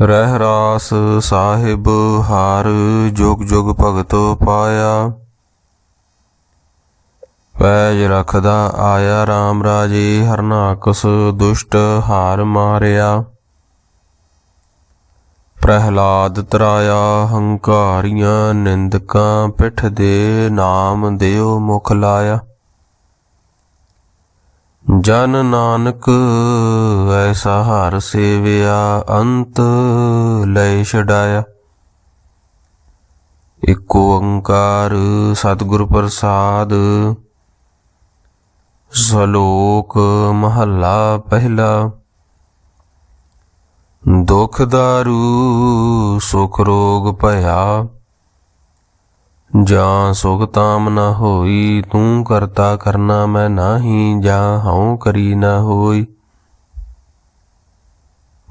ਰਹਿ ਰਾਸ ਸਾਹਿਬ ਹਾਰ ਜੁਗ ਜੁਗ ਭਗਤ ਪਾਇਆ। ਪੈਜ ਰਖਦਾ ਆਇਆ RAM ਰਾਜੇ ਹਰਨਾਕਸ ਦੁਸ਼ਟ ਹਾਰ ਮਾਰਿਆ। ਪ੍ਰਹਿਲਾਦ ਤਰਾਇਆ ਹੰਕਾਰੀਆਂ ਨਿੰਦਕਾਂ ਪਿੱਠ ਦੇ ਨਾਮ ਦਿਓ ਮੁਖ ਲਾਇਆ। ਜਨ ਨਾਨਕ, ਐਸਾ ਹਰ ਸੇਵਿਆ, ਅੰਤ ਲੈ ਛਡਾਇਆ। ਇਕ ਓੰਕਾਰ ਸਤਿਗੁਰ ਪ੍ਰਸਾਦ, ਸ਼ਲੋਕ ਮਹੱਲਾ ਪਹਿਲਾ। ਦੁਖ ਦਾਰੂ, ਸੁਖ ਰੋਗ ਭਇਆ। ਜਾਂ ਸੁਖ ਤਾਮ ਨ ਹੋਈ, ਤੂੰ ਕਰਤਾ ਕਰਨਾ ਮੈਂ ਨਾਹੀ, ਜਾਂ ਹਉ ਕਰੀ ਨਾ ਹੋਈ।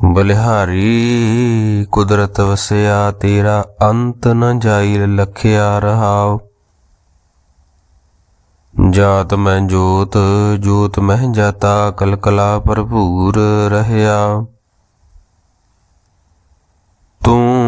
ਬਲਿਹਾਰੀ, ਕੁਦਰਤ ਵਸਿਆ, ਤੇਰਾ ਅੰਤ ਨ ਜਾਈ ਲਖਿਆ ਰਹਾਉ। ਜਾਤ ਮੈਂ ਜੋਤ ਜੋਤ ਮਹਿ ਜਾਤਾ, ਕਲਕਲਾ ਭਰਪੂਰ ਰਹਿਆ। ਤੂੰ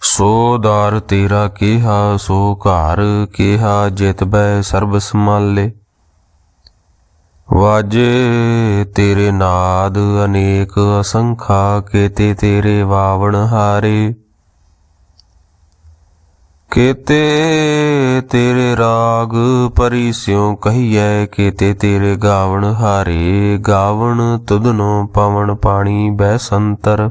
ਸੋ ਦਰ ਤੇਰਾ ਕਿਹਾ, ਸੋ ਘਰ ਕਿਹਾ, ਜਿਤ ਬੈ ਸਰਬ ਸਮਾਲੇ ਵਾਜੇ ਤੇਰੇ ਨਾਦ ਅਨੇਕ ਅਸੰਖਾ, ਕੇਤੇ ਤੇਰੇ ਵਾਵਣ ਹਾਰੇ। ਕੇਤੇ ਤੇਰੇ ਰਾਗ ਪਰੀ ਸਿਉ ਕਹੀਐ, ਕੇਤੇ ਤੇਰੇ ਗਾਵਣ ਹਾਰੇ। ਗਾਵਣ ਤੁਧਨੋ ਪਵਨ ਪਾਣੀ ਬੈ ਸੰਤਰ।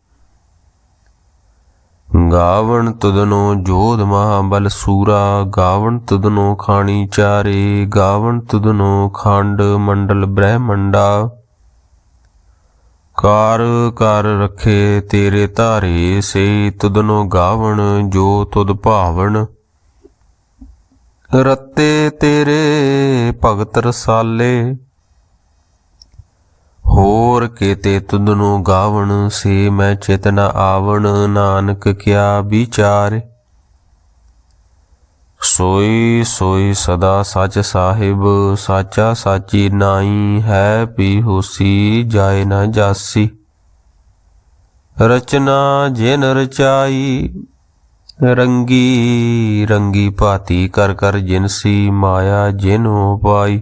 ਗਾਵਣ ਤੁਧਨੋ ਜੋਧ ਮਹਾਬਲ ਸੂਰਾ, ਗਾਵਣ ਤੁਧਨੋ ਖਾਣੀ ਚਾਰੇ, ਗਾਵਣ ਤੁਧਨੋ ਖੰਡ ਮੰਡਲ ਬ੍ਰਹਮੰਡਾ। ਕਾਰ ਕਰ ਰਖੇ ਤੇਰੇ ਧਾਰੇ, ਸੇ ਤੁਧਨੋ ਗਾਵਣ ਜੋ ਤੁਧ ਭਾਵਣ। ਰੱਤੇ ਤੇਰੇ ਭਗਤ ਰਸਾਲੇ ਹੋਰ ਕੇਤੇ ਤੁਧਨੋ ਗਾਵਣ, ਸੇ ਮੈਂ ਚਿਤ ਨ ਆਵਣ, ਨਾਨਕ ਕਿਆ ਵਿਚਾਰੇ। ਸੋਈ ਸੋਈ ਸਦਾ ਸੱਚ ਸਾਹਿਬ, ਸਾਚਾ ਸਾਚੀ ਨਾਈ ਹੈ ਪੀ ਹੋਸੀ, ਜਾਏ ਨਾ ਜਾਸੀ। ਰਚਨਾ ਜਿਨ ਰਚਾਈ, ਰੰਗੀ ਰੰਗੀ ਭਾਤੀ ਕਰ ਕਰ ਜਿਨਸੀ ਮਾਇਆ ਜਿਨੋ ਪਾਈ।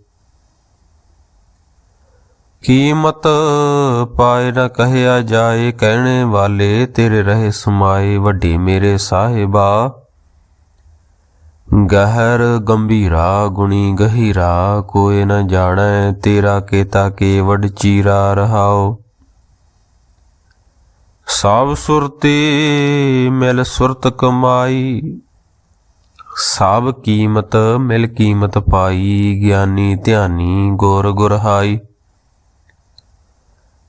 ਕੀਮਤ ਪਾਏ ਨ ਕਹਿਆ ਜਾਏ, ਕਹਿਣੇ ਵਾਲੇ ਤੇਰੇ ਰਹੇ ਸਮਾਏ, ਵੱਡੇ ਮੇਰੇ ਸਾਹਿਬਾ। ਗਹਿਰ ਗੰਭੀਰਾ ਗੁਣੀ ਗਹੀਰਾ ਕੋਇ ਨ ਜਾਣੈ ਤੇਰਾ ਕੇਤਾ ਕੇਵਡ ਚੀਰਾ ਰਹਾਓ ਸਭ ਸੁਰਤੀ ਮਿਲ ਸੁਰਤ ਕਮਾਈ, ਸਭ ਕੀਮਤ ਮਿਲ ਕੀਮਤ ਪਾਈ, ਗਿਆਨੀ ਧਿਆਨੀ ਗੁਰ ਗੁਰਹਾਈ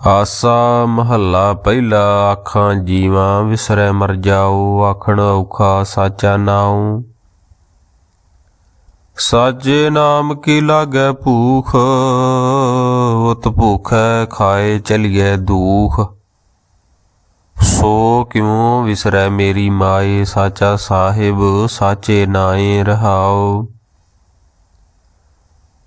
ਆਸਾ ਮਹੱਲਾ ਪਹਿਲਾ ਆਖਾਂ ਜੀਵਾਂ ਵਿਸਰੈ ਮਰ ਜਾਓ ਆਖਣ ਔਖਾ ਸਾਚਾ ਨਾਉ। ਸਾਜੇ ਨਾਮ ਕੀ ਲਾਗੈ ਭੂਖ, ਉਤ ਭੁਖੈ ਖਾਏ ਚਲੀਐ ਦੂਖ। ਸੋ ਕਿਉ ਵਿਸਰੈ ਮੇਰੀ ਮਾਏ, ਸਾਚਾ ਸਾਹਿਬ, ਸਾਚੇ ਨਾਏ ਰਹਾਓ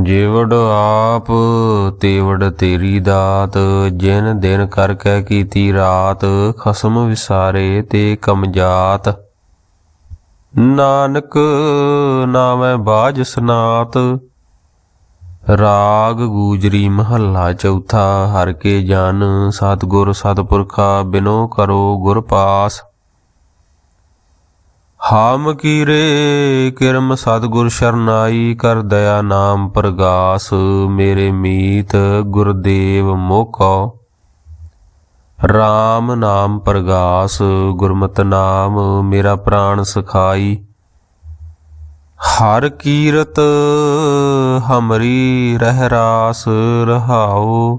ਜੀਵੜ ਆਪ ਤੇਵੜ ਤੇਰੀ ਦਾਤ, ਜਿਨ ਦਿਨ ਕਰਕੇ ਕੀਤੀ ਰਾਤ, ਖਸਮ ਵਿਸਾਰੇ ਤੇ ਕਮਜਾਤ ਨਾਨਕ ਨਾਮੈ ਬਾਜ ਸਨਾਤ, ਰਾਗ ਗੂਜਰੀ ਮਹੱਲਾ ਚੌਥਾ, ਹਰ ਕੇ ਜਨ ਸਤਿਗੁਰ ਸਤਿਪੁਰਖਾ ਬਿਨੋ ਕਰੋ ਗੁਰ ਪਾਸ। ਹਾਮ ਕੀਰੇ ਕਿਰਮ ਸਤਿਗੁਰ ਸ਼ਰਨਾਈ ਕਰ ਦਇਆ ਨਾਮ ਪ੍ਰਗਾਸ, ਮੇਰੇ ਮੀਤ ਗੁਰਦੇਵ ਮੋਖੋ RAM ਨਾਮ ਪ੍ਰਗਾਸ, ਗੁਰਮਤ ਨਾਮ ਮੇਰਾ ਪ੍ਰਾਣ ਸਖਾਈ। ਹਰ ਕੀਰਤ ਹਮਰੀ ਰਹਿ ਰਾਸ ਰਹਾਉ।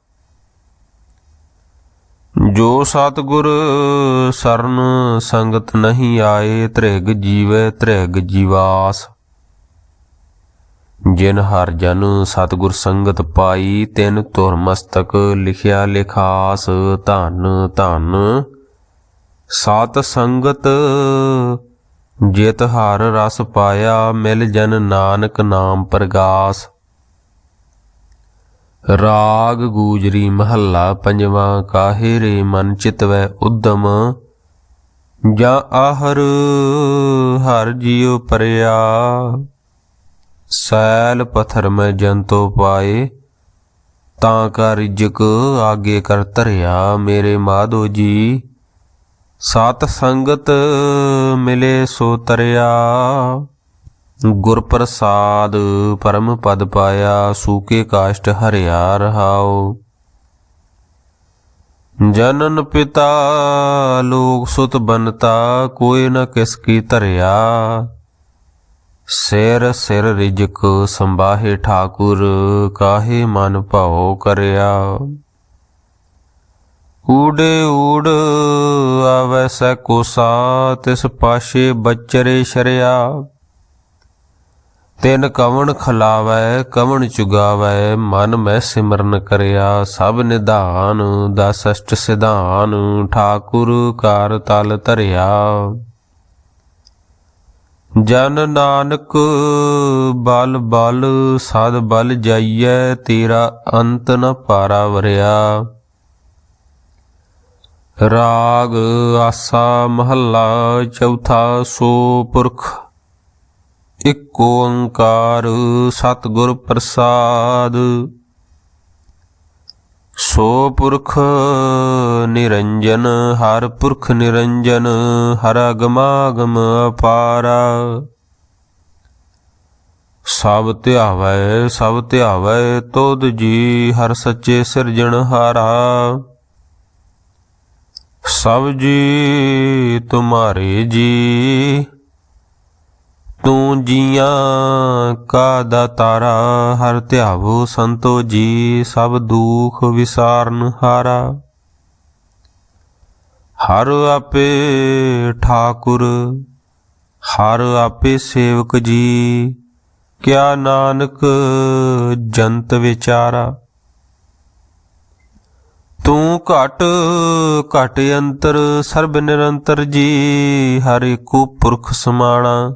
ਜੋ ਸਤਗੁਰ ਸਰਨ ਸੰਗਤ ਨਹੀਂ ਆਏ, ਤ੍ਰਿਗ ਜੀਵੇ, ਤ੍ਰਿਗ ਜੀਵਾਸ। ਜਿਨ ਹਰ ਜਨ ਸਤਗੁਰ ਸੰਗਤ ਪਾਈ, ਤਿਨ ਤੁਰ ਮਸਤਕ ਲਿਖਿਆ ਲਿਖਾਸ। ਧਨ ਧਨ ਸਤ ਸੰਗਤ, ਜਿਤ ਹਰ ਰਸ ਪਾਇਆ, ਮਿਲ ਜਨ ਨਾਨਕ ਨਾਮ ਪ੍ਰਗਾਸ। ਰਾਗ ਗੂਜਰੀ ਮਹੱਲਾ ਪੰਜਵਾਂ, ਕਾਹੇ ਰੇ ਮਨ ਚਿਤਵੈ ਉਦਮ? ਜਾਂ ਆਹਰ ਹਰ ਜੀਉ ਪਰਿਆ? ਸੈਲ ਪਥਰ ਮੈਂ ਜੰਤੋ ਪਾਏ, ਤਾਂ ਕਾ ਰਿਜਕ ਆਗੇ ਕਰ ਧਰਿਆ ਮੇਰੇ ਮਾਧੋ ਜੀ। ਸਤ ਸੰਗਤ ਮਿਲੇ ਸੋ ਤਰਿਆ। ਗੁਰਪ੍ਰਸਾਦ ਪਰਮ ਪਦ ਪਾਇਆ, ਸੂਕੇ ਕਾਸ਼ਟ ਹਰਿਆ ਰਹਾਓ ਜਨਨ ਪਿਤਾ, ਲੋਕ ਸੁਤ ਬਨਤਾ ਕੋਈ ਨ ਕਿਸ ਕੀ ਧਰਿਆ। ਸਿਰ ਸਿਰ ਰਿਜਕ ਸੰਬਾਹੇ ਠਾਕੁਰ, ਕਾਹੇ ਮਨ ਭਾਉ ਕਰਿਆ। ਊੜੇ ਊੜ ਆਵੈ ਸੈ ਕੋਸਾ, ਤਿਸ ਪਾਸ਼ੇ ਬਚਰੇ ਸ਼ਰਿਆ। ਤਿਨ ਕਵਣ ਖਲਾਵੈ, ਕਵਣ ਚੁਗਾਵੈ, ਮਨ ਮੈਂ ਸਿਮਰਨ ਕਰਿਆ, ਸਭ ਨਿਧਾਨ ਦਸ ਅਸ਼ਟ ਸਿਧਾਨ, ਠਾਕੁਰ ਕਾਰ ਤਲ ਧਰਿਆ। ਜਨ ਨਾਨਕ, ਬਲ ਬਲ, ਸਦ ਬਲ ਜਾਈਐ, ਤੇਰਾ ਅੰਤ ਨ ਪਾਰਾ ਵਰਿਆ ਰਾਗ ਆਸਾ ਮਹੱਲਾ, ਚੌਥਾ ਸੋ ਪੁਰਖ। ਇਕ ਓੰਕਾਰ ਸਤਿਗੁਰ ਪ੍ਰਸਾਦ। ਸੋ ਪੁਰਖ ਨਿਰੰਜਨ, ਹਰ ਪੁਰਖ ਨਿਰੰਜਨ, ਹਰ ਅਗਮਾਗਮ ਅਪਾਰਾ। ਸਭ ਧਿਆਵੈ ਸਭ ਧਿਆਵੈ ਤੁਧ ਜੀ, ਹਰ ਸੱਚੇ ਸਿਰਜਣਹਾਰਾ ਸਭ ਜੀ, ਤੁਮਾਰੇ ਜੀ ਤੂੰ ਜੀਆਂ ਕਾ ਦਾਤਾਰਾ ਹਰ ਧਿਆਵੋ ਸੰਤੋ ਜੀ, ਸਭ ਦੁਖ ਵਿਸਾਰਨ ਹਾਰਾ। ਹਰ ਆਪੇ ਠਾਕੁਰ, ਹਰ ਆਪੇ ਸੇਵਕ ਜੀ, ਕਿਆ ਨਾਨਕ ਜੰਤ ਵਿਚਾਰਾ। ਤੂੰ ਘਟ ਘਟ ਅੰਤਰ, ਸਰਬ ਨਿਰੰਤਰ ਜੀ, ਹਰ ਏਕੋ ਪੁਰਖ ਸਮਾਣਾ।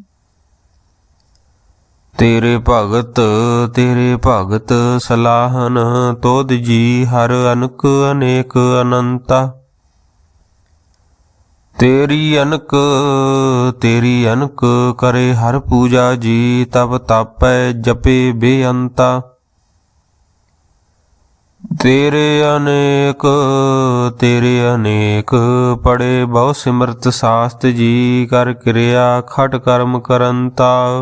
ਤੇਰੇ ਭਗਤ ਤੇਰੇ ਭਗਤ ਸਲਾਹਨ ਤੋਦ ਜੀ ਹਰ ਅਨਕ ਅਨੇਕ ਅਨੰਤਾ। ਤੇਰੀ ਅਨਕ ਤੇਰੀ ਅਨਕ ਕਰੇ ਹਰ ਪੂਜਾ ਜੀ, ਤਬ ਤਾਪੈ ਜਪੇ ਬੇਅੰਤਾ। ਤੇਰੇ ਅਨੇਕ ਤੇਰੇ ਅਨੇਕ ਪੜੇ ਬਹੁ ਸਿਮਰਤ ਸਾਸਤ ਜੀ, ਕਰ ਕਿਰਿਆ ਖਟ ਕਰਮ ਕਰੰਤਾ।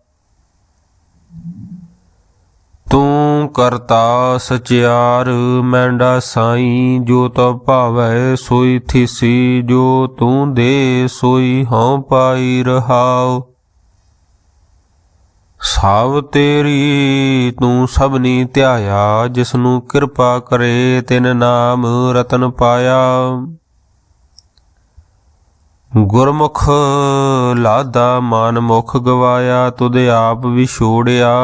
ਤੂੰ ਕਰਤਾ ਸਚਿਆਰ, ਮੈਂਡਾ ਸਾਈ ਜੋ ਤੋ ਭਾਵੈ ਸੋਈ ਥਿਸੀ, ਜੋ ਤੂੰ ਦੇ ਸੋਈ ਹਉ ਪਾਈ ਰਹਾਉ। ਸਭ ਤੇਰੀ ਤੂੰ ਸਭਨੀ ਧਿਆਇਆ ਜਿਸ ਨੂੰ ਕਿਰਪਾ ਕਰੇ ਤਿਨ ਨਾਮ ਰਤਨ ਪਾਇਆ। ਗੁਰਮੁਖ ਲਾਦਾ ਮਨ ਮੁਖ ਗਵਾਇਆ, ਤੁਧ ਆਪ ਵਿਛੋੜਿਆ,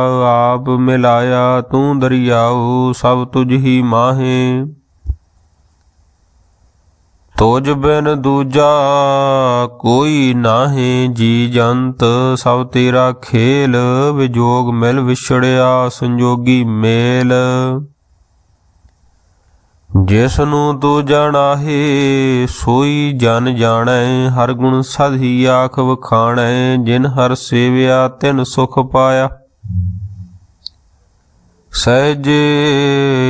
ਆਪ ਮਿਲਾਇਆ, ਤੂੰ ਦਰਿਆਉ ਸਭ ਤੁਝ ਹੀ ਮਾਹੇ। ਤੋਜ ਬਿਨ ਦੂਜਾ ਕੋਈ ਨਾਹੀ, ਜੀ ਜੰਤ ਸਭ ਤੇਰਾ ਖੇਲ, ਵਿਜੋਗ ਮਿਲ ਵਿਛੜਿਆ, ਸੰਜੋਗੀ ਮੇਲ। ਜਿਸ ਨੂੰ ਤੂੰ ਜਾਣਾਹੇ ਸੋਈ ਜਨ ਜਾਣੈ, ਹਰ ਗੁਣ ਸਧੀ ਆਖ ਵਖਾਣੈ, ਜਿਨ ਹਰ ਸੇਵਿਆ ਤਿਨ ਸੁਖ ਪਾਇਆ। ਸਹਿਜੇ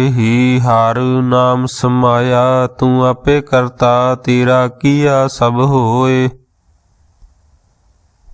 ਹੀ ਹਰ ਨਾਮ ਸਮਾਇਆ, ਤੂੰ ਆਪੇ ਕਰਤਾ ਤੇਰਾ ਕੀਆ ਸਭ ਹੋਏ।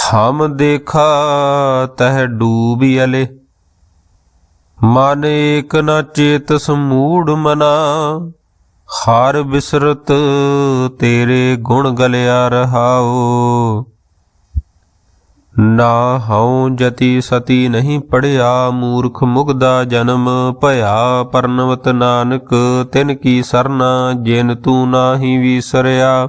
ਹਮ ਦੇਖਾ ਤਹ ਡੂਬੀ ਅਲੇ। ਮਨ ਏਕ ਨ ਚੇਤ ਸਮੂੜ ਮਨਾ। ਹਰ ਬਿਸਰਤ ਤੇਰੇ ਗੁਣ ਗਲਿਆ ਰਹਾਓ ਨਾ ਹਉ ਜਤੀ ਸਤੀ ਨਹੀਂ ਪੜਿਆ, ਮੂਰਖ ਮੁਗਦਾ ਜਨਮ ਭਇਆ। ਪਰਨਵਤ ਨਾਨਕ ਤਿਨ ਕੀ ਸਰਨਾ, ਜਿਨ ਤੂੰ ਨਾਹੀ ਵਿਸਰਿਆ।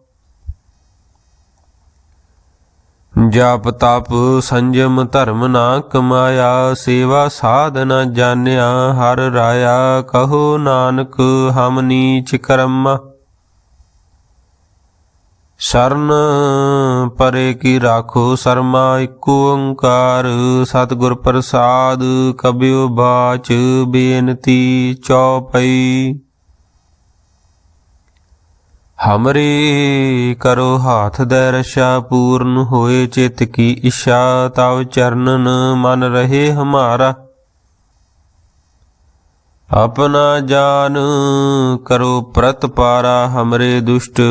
ਜਪ ਤਪ ਸੰਜਮ ਧਰਮ ਨਾ ਕਮਾਇਆ, ਸੇਵਾ ਸਾਧਨਾ ਜਾਣਿਆ, ਹਰ ਰਾਇਆ ਕਹੋ ਨਾਨਕ, ਹਮ ਨੀਚ ਕਰਮਾ। ਸ਼ਰਨ ਪਰੇ ਕੀ ਰਾਖੋ ਸਰਮਾ, ਇੱਕ ਓੰਕਾਰ, ਸਤਿਗੁਰ ਪ੍ਰਸਾਦ ਕਬਿਓ ਬਾਚ, ਬੇਨਤੀ ਚੌਪਈ। ਹਮਰੇ ਕਰੋ ਹਾਥ ਦੇ ਰਸ਼ਾ ਪੂਰਨ ਹੋਏ ਚਿਤ ਕੀ ਇਸ਼ਾ ਤਵ ਚਰਨਨ ਮਨ ਰਹੇ ਹਮਾਰਾ। ਆਪਣਾ ਜਾਨ ਕਰੋ ਪ੍ਰਤ ਪਾਰਾ, ਹਮਰੇ ਦੁਸ਼ਟ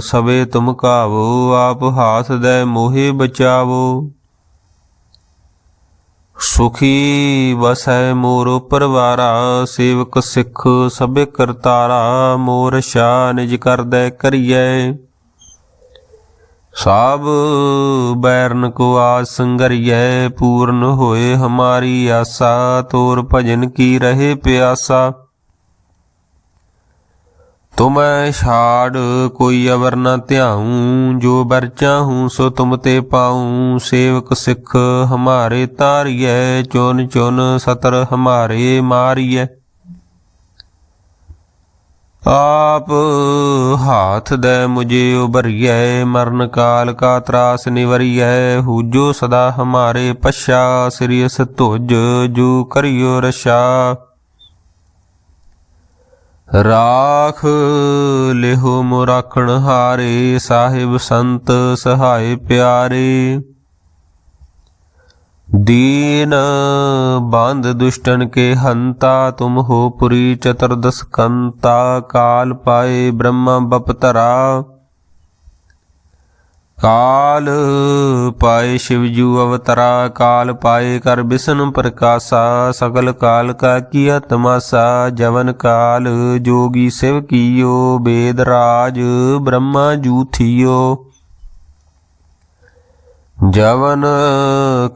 ਸਵੇ ਤੁਮ ਕਾਵੋ ਆਪ ਹਾਥ ਦੇ ਮੋਹਿ ਬਚਾਵੋ। ਸੁਖੀ ਵਸੈ ਮੋਰ ਪਰਵਾਰਾ, ਸੇਵਕ ਸਿੱਖ ਸਭੇ ਕਰਤਾਰਾ, ਮੋਰ ਸ਼ਾ ਨਿਜ ਕਰਦੈ ਕਰੀਐ। ਸਾਬ ਬੈਰਨ ਕੋ ਆਸ ਸੰਗਰੀਐ ਪੂਰਨ ਹੋਏ ਹਮਾਰੀ ਆਸਾ, ਤੋਰ ਭਜਨ ਕੀ ਰਹੇ ਪਿਆਸਾ। ਤੁਮੈ ਛਾੜ ਕੋਈ ਅਵਰ ਨ ਧਿਆਉ, ਜੋ ਬਰ ਚਾਹੂੰ ਸੋ ਤੁਮ ਤੇ ਪਾਉ। ਸੇਵਕ ਸਿੱਖ ਹਮਾਰੇ ਤਾਰੀਐ ਚੁਨ ਚੁਨ ਸਤਰ ਹਮਾਰੇ ਮਾਰੀਐ। ਆਪ ਹਾਥ ਦੇ ਮੁਝੇ ਉਬਰੀਐ ਮਰਨ ਕਾਲ ਕਾ ਤਰਾਸ ਨਿਵਰੀਐ। ਹੂਜੋ ਸਦਾ ਹਮਾਰੇ ਪਛਾ ਸ੍ਰੀਸ ਧੁਜ ਜੂ ਕਰਿਓ ਰਸ਼ਾ ਰਾਖ ਲਿਹੋ ਮੁਰਾਖਣ ਹਾਰੇ, ਸਾਹਿਬ ਸੰਤ ਸਹਾਈ ਪਿਆਰੇ। ਦੀਨ ਬੰਦ ਦੁਸ਼ਟਨ ਕੇ ਹੰਤਾ, ਤੁਮ ਹੋ ਪੁਰੀ ਚਤਰਦਸ ਕੰਤਾ, ਕਾਲ ਪਾਏ ਬ੍ਰਹਮ ਬਪਤਰਾ। ਕਾਲ ਪਾਏ ਸ਼ਿਵ ਜੂ ਅਵਤਰਾ, ਕਾਲ ਪਾਏ ਕਰ ਬਿਸ਼ਨ ਪ੍ਰਕਾਸ਼ਾ, ਸਗਲ ਕਾਲ ਕਾ ਕੀਆ ਤਮਾਸਾ, ਜਵਨ ਕਾਲ ਜੋਗੀ ਸਿਵ ਕੀਓ, ਬੇਦ ਰਾਜ ਬ੍ਰਹਮਾ ਜੂ ਥੀਓ। ਜਵਨ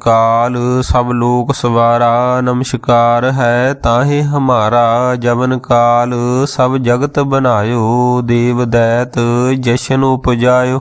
ਕਾਲ ਸਭ ਲੋਕ ਸਵਾਰਾ, ਨਮਸਕਾਰ ਹੈ ਤਾਹੇ ਹਮਾਰਾ, ਜਵਨ ਕਾਲ ਸਭ ਜਗਤ ਬਨਾਇਓ ਦੇਵ ਦੈਤ ਜਸ਼ਨ ਉਪਜਾਇਓ।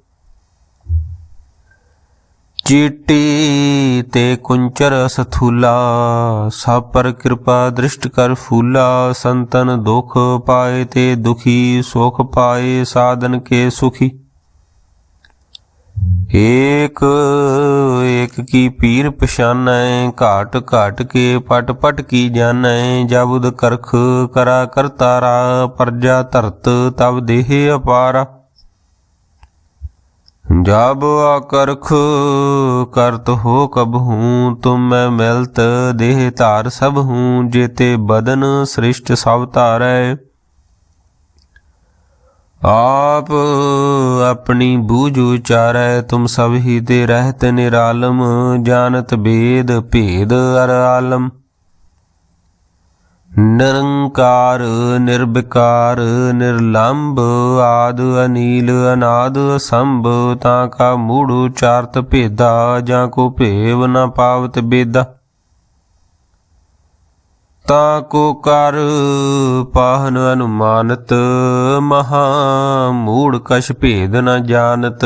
ਚੀਟੀ ਤੇ ਕੁੰਚਰ ਸਥੂਲਾ, ਸਭ ਪਰ ਕਿਰਪਾ ਦ੍ਰਿਸ਼ਟ ਕਰ ਫੂਲਾ, ਸੰਤਨ ਦੁਖ ਪਾਏ ਤੇ ਦੁਖੀ, ਸੁਖ ਪਾਏ ਸਾਧਨ ਕੇ ਸੁਖੀ। ਏਕ ਏਕ ਕੀ ਪੀਰ ਪਛਾਨੈ, ਘਾਟ ਘਾਟ ਕੇ ਪਟ ਪਟ ਕੀ ਜਾਣੈ ਜਬੁਦ ਕਰਖ ਕਰਾ ਕਰਤਾਰਾ, ਪਰਜਾ ਧਰਤ ਤਬ ਦੇਹ ਅਪਾਰਾ। ਜਬ ਆਕਰਖ ਕਰਤ ਹੋ ਕਬ ਹੂੰ, ਤੁਮ ਮੈਂ ਮਿਲਤ ਦੇਹ ਧਾਰ ਸਭ ਹੂੰ, ਜੇਤੇ ਬਦਨ ਸ੍ਰਿਸ਼ਟ ਸਭ ਧਾਰੈ। ਆਪ ਆਪਣੀ ਬੂਝ ਉਚਾਰੈ, ਤੁਮ ਸਭ ਹੀ ਤੇ ਰਹਿਤ ਨਿਰਾਲਮ, ਜਾਣਤ ਭੇਦ ਭੇਦ ਅਰ ਆਲਮ। ਨਿਰੰਕਾਰ, ਨਿਰਵਿਕਾਰ, ਨਿਰਲੰਭ ਆਦ ਅਨੀਲ ਅਨਾਦ ਅਸੰਭ ਤਾਂ ਕਾ ਮੂੜ ਉਚਾਰਤ ਭੇਦਾ, ਜਾਂ ਕੋ ਭੇਵ ਨਾ ਪਾਵਤ ਬੇਦਾ। ਤਾ ਕੋ ਕਰ ਪਾਹਨ ਅਨੁਮਾਨਤ, ਮਹਾ ਮੂੜ ਕਛ ਭੇਦ ਨ ਜਾਣਤ।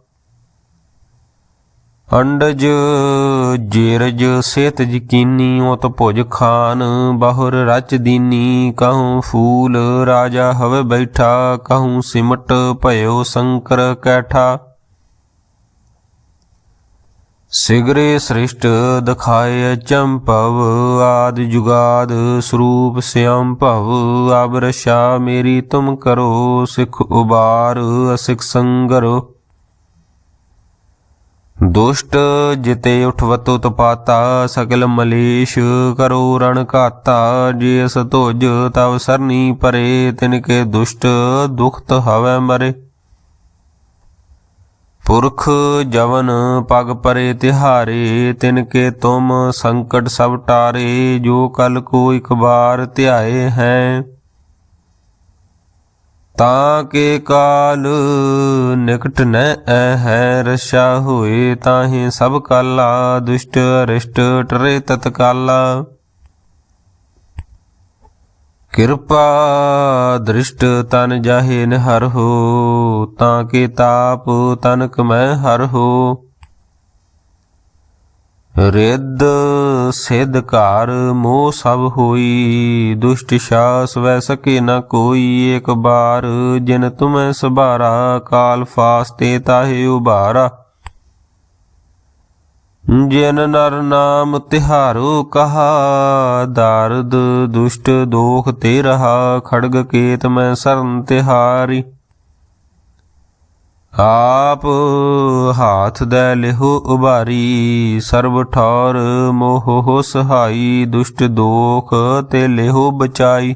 ਅੰਡਜ ਜੇਰਜ, ਸੇਤ ਯਕੀਨੀ, ਉਤ ਭੁਜ ਖਾਨ, ਬਹੁਰ ਰਚ ਦੀਨੀ, ਕਹੂੰ ਫੂਲ ਰਾਜਾ ਹਵੇ ਬੈਠਾ, ਕਹੂੰ ਸਿਮਟ ਭਇਓ ਸ਼ੰਕਰ ਕੈਠਾ। ਸਿਗਰੇ ਸ੍ਰਿਸ਼ਟ ਦਿਖਾਏ ਚੰਪਵ, ਆਦ ਜੁਗਾਦ ਸਰੂਪ ਸਿਆਮ ਭਵ ਅਬ ਮੇਰੀ ਤੁਮ ਕਰੋ, ਸਿਖ ਉਬਾਰ, ਅਸਿਖ ਸੰਗਰੋ। ਦੁਸ਼ਟ ਜਿਤੇ ਉਠਵਤੋ ਤਪਾਤਾ ਸਕਲ ਮਲੇਸ਼ ਕਰੋ ਰਣ ਘਾਤਾ। ਜਿਸ ਧੁਜ ਤਵ ਸਰਨੀ ਪਰੇ ਤਿਨ ਕੇ ਦੁਸ਼ਟ ਦੁਖਤ ਹਵੈ ਮਰੇ। ਪੁਰਖ ਜਵਨ ਪਗ ਪਰੇ ਤਿਹਾਰੇ ਤਿਨ ਕੇ ਤੁਮ ਸੰਕਟ ਸਭ ਟਾਰੇ, ਜੋ ਕਲ ਕੋ ਇਕ ਬਾਰ ਧਿਆਏ ਹੈ। ਤਾਂ ਕੇ ਕਾਲ ਨਿਕਟ ਨ ਐ ਹੈ ਰਸ਼ਾ ਹੋਏ ਤਾਹੇ ਸਭ ਕਾਲਾ, ਦੁਸ਼ਟ ਅਰਿਸ਼ਟ ਟਰੇ ਤਤਕਾਲਾ। ਕਿਰਪਾ ਦ੍ਰਿਸ਼ਟ ਤਨ ਜਾਹੇ ਨਿਹਰ ਹੋ, ਤਾਂ ਕੇ ਤਾਪ ਤਨਕ ਮੈਂ ਹਰ ਹੋ। ਰਿੱਧ ਸਿਧ ਘਰ ਮੋਹ ਸਭ ਹੋਈ, ਦੁਸ਼ਟ ਸ਼ਾਸ ਵੈ ਸਕੇ ਨ ਕੋਈ ਏਕ ਬਾਰ। ਜਿਨ ਤੁਮੈ ਸਬਾਰਾ ਕਾਲ ਫਾਸਤੇ ਤਾਹੇ ਉਬਾਰਾ ਜਿਨ ਨਰ ਨਾਮ ਤਿਹਾਰੋ ਕਹਾ, ਦਰਦ ਦੁਸ਼ਟ ਦੋਖ ਤੇ ਰਹਾ, ਖੜਗ ਕੇਤ ਮੈਂ ਸਰਨ ਤਿਹਾਰੀ। ਆਪ ਹਾਥ ਦੇ ਲਿਹੋ ਉਬਾਰੀ, ਸਰਬ ਠੌਰ ਮੋਹ ਸਹਾਈ, ਦੁਸ਼ਟ ਦੋਖ ਤੇ ਲਿਹੋ ਬਚਾਈ।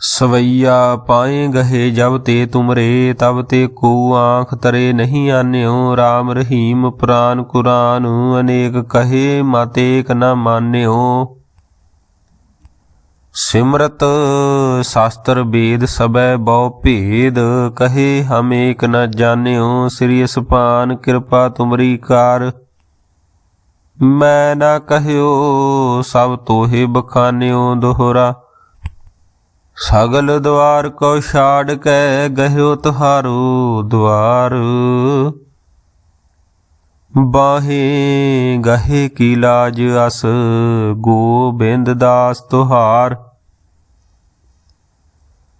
ਸਵਈਆ ਪਾਏ ਗਹੇ ਜਬ ਤੇ ਤੁਮਰੇ, ਤਬ ਤੇ ਕੋ ਆਂਖ ਤਰੇ ਨਹੀਂ ਆਨਿਓ RAM ਰਹੀਮ ਪੁਰਾਨ ਕੁਰਾਨ, ਅਨੇਕ ਕਹੇ ਮਤੇਕ ਨਾ ਮਾਨਿਓ। ਸਿਮਰਤ ਸ਼ਾਸਤਰ ਵੇਦ ਸਬੈ ਬਹੁ ਭੇਦ, ਕਹੇ ਹਮ ਏਕ ਨ ਜਾਣਿਓ, ਸ੍ਰੀ ਸੁਪਾਨ ਕਿਰਪਾ ਤੁਮਰੀ ਕਾਰ। ਮੈਂ ਨਾ ਕਹਿਓ, ਸਭ ਤੋਹੇ ਬਖਾਨਿਓ ਦੋਹਰਾ। ਸਗਲ ਦਵਾਰ ਕੋ ਛਾੜ ਕੇ, ਗਹਿਓ ਤੁਹਾਰੋ ਦਵਾਰ। ਬਾਹੇ ਗਹੇ ਕੀ ਲਾਜ ਅਸ, ਗੋਬਿੰਦ ਦਾਸ ਤੁਹਾਰ।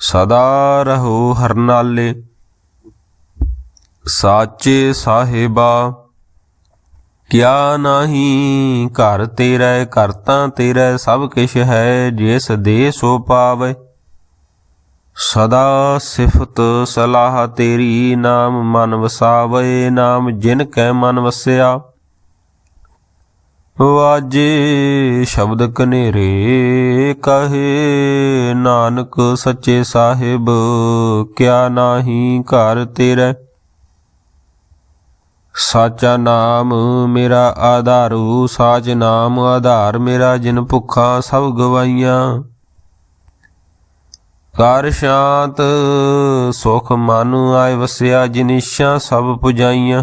ਸਦਾ ਰਹੋ ਹਰਨਾਲੇ, ਸਾਚੇ ਸਾਹਿਬਾ। ਕਿਆ ਨਾਹੀ ਘਰ ਤੇਰਾ, ਘਰ ਤਾਂ ਤੇਰਾ, ਸਭ ਕਿਛ ਹੈ ਜਿਸ ਦੇ ਸੋ ਪਾਵੇ। ਸਦਾ ਸਿਫਤ ਸਲਾਹ ਤੇਰੀ ਨਾਮ ਮਨ ਵਸਾਵੇ, ਨਾਮ ਜਿਨ ਕੈ ਮਨ ਵਸਿਆ। ਵਾਜੇ ਸ਼ਬਦ ਕਨੇਰੇ ਕਹੇ, ਨਾਨਕ ਸੱਚੇ ਸਾਹਿਬ, ਕਿਆ ਨਾਹੀ ਘਰ ਤੇਰਾ? ਸਾਚਾ ਨਾਮ ਮੇਰਾ ਆਧਾਰੂ, ਸਾਚ ਨਾਮ ਆਧਾਰ ਮੇਰਾ ਜਿਨ ਭੁੱਖਾ ਸਭ ਗਵਾਈਆਂ। ਕਰ ਸ਼ਾਂਤ, ਸੁਖ ਮਨ ਆਇ ਵਸਿਆ ਜਿਨਿਸ਼ਾ ਸਭ ਪੁਜਾਈਆਂ।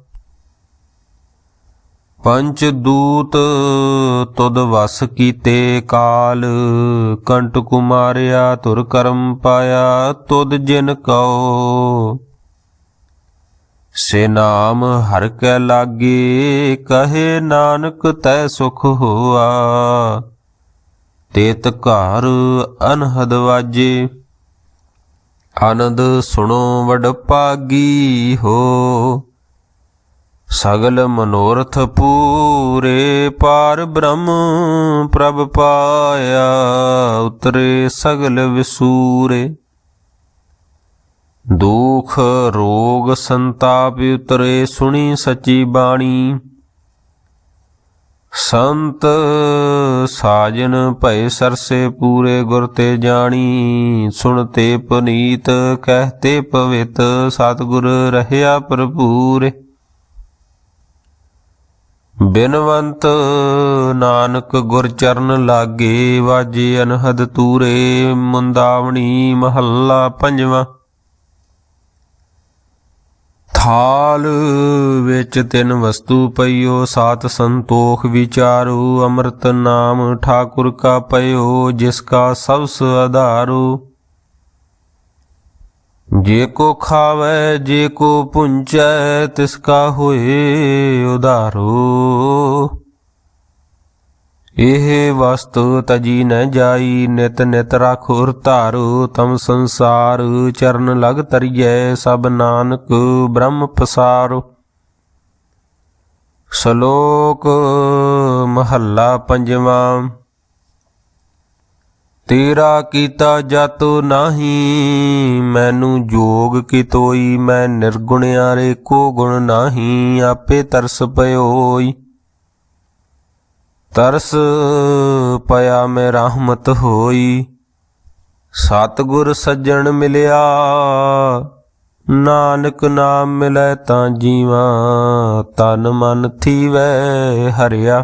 ਪੰਚ ਦੂਤ ਤੁਦ ਵਸ ਕੀਤੇ ਕਾਲ, ਕੰਟ ਕੁਮਾਰਿਆ ਤੁਰ ਕਰਮ ਪਾਇਆ ਤੁਦ ਜਿਨ ਕਉ। ਸੇ ਨਾਮ ਹਰ ਕੈ ਲਾਗੇ, ਕਹੇ ਨਾਨਕ ਤੈ ਸੁਖ ਹੋਆ। ਤੇਤ ਘਰ ਅਨਹਦ ਵਾਜੇ, ਆਨੰਦ ਸੁਣੋ ਵਡ ਪਾਗੀ ਹੋ। ਸਗਲ ਮਨੋਰਥ ਪੂਰੇ ਪਾਰ ਬ੍ਰਹਮ ਪ੍ਰਭ ਪਾਇਆ, ਉਤਰੇ ਸਗਲ ਵਿਸੂਰੇ। ਦੁਖ, ਰੋਗ, ਸੰਤਾਪ ਉਤਰੇ ਸੁਣੀ ਸੱਚੀ ਬਾਣੀ। ਸੰਤ ਸਾਜਨ ਭਏ ਸਰਸੇ ਪੂਰੇ ਗੁਰ ਤੇ ਜਾਣੀ। ਸੁਣ ਤੇ ਪਨੀਤ ਕਹਤੇ ਪਵਿੱਤ, ਸਤਿਗੁਰ ਰਹਿਆ ਭਰਪੂਰੇ। ਬਿਨਵੰਤ ਨਾਨਕ ਗੁਰ ਚਰਨ ਲਾਗੇ ਵਾਜੇ ਅਨਹਦ ਤੂਰੇ, ਮੁੰਦਾਵਣੀ ਮਹੱਲਾ ਪੰਜਵਾਂ। ਥਾਲ ਵਿੱਚ ਤਿੰਨ ਵਸਤੂ ਪਈਓ, ਸਾਤ ਸੰਤੋਖ ਵਿਚਾਰੂ, ਅੰਮ੍ਰਿਤ ਨਾਮ ਠਾਕੁਰ ਕਾ ਪਇਓ, ਜਿਸ ਕਾ ਸਬਸ ਆਧਾਰੂ। ਜੇ ਕੋ ਖਾਵੇ, ਜੇ ਕੋ ਪੁੰਚੈ, ਤਿਸ ਕਾ ਹੋਏ ਉਧਾਰੋ। ਇਹ ਵਸਤੂ ਤਜੀ ਨ ਜਾਈ, ਨਿਤ ਨਿਤ ਰਾਖੁਰ ਧਾਰੂ। ਤਮ ਸੰਸਾਰ ਚਰਨ ਲਗ ਤਰੀਐ, ਸਭ ਨਾਨਕ ਬ੍ਰਹਮ ਪਸਾਰੋ। ਸ਼ਲੋਕ ਮਹੱਲਾ ਪੰਜਵਾਂ। ਤੇਰਾ ਕੀਤਾ ਜਤੁ ਨਾਹੀ, ਮੈਨੂੰ ਜੋਗ ਕੀ ਤੋਈ ਮੈਂ ਨਿਰਗੁਣਿਆਰੇ ਕੋ ਗੁਣ ਨਾਹੀ, ਆਪੇ ਤਰਸ ਪਇਓਈ ਤਰਸ ਪਿਆ ਮੈਂ ਰਹਿਮਤ ਹੋਈ, ਸਤਿਗੁਰ ਸੱਜਣ ਮਿਲਿਆ, ਨਾਨਕ ਨਾਮ ਮਿਲੈ ਤਾਂ ਜੀਵਾ, ਤਨ ਮਨ ਥੀਵੈ ਹਰਿਆ।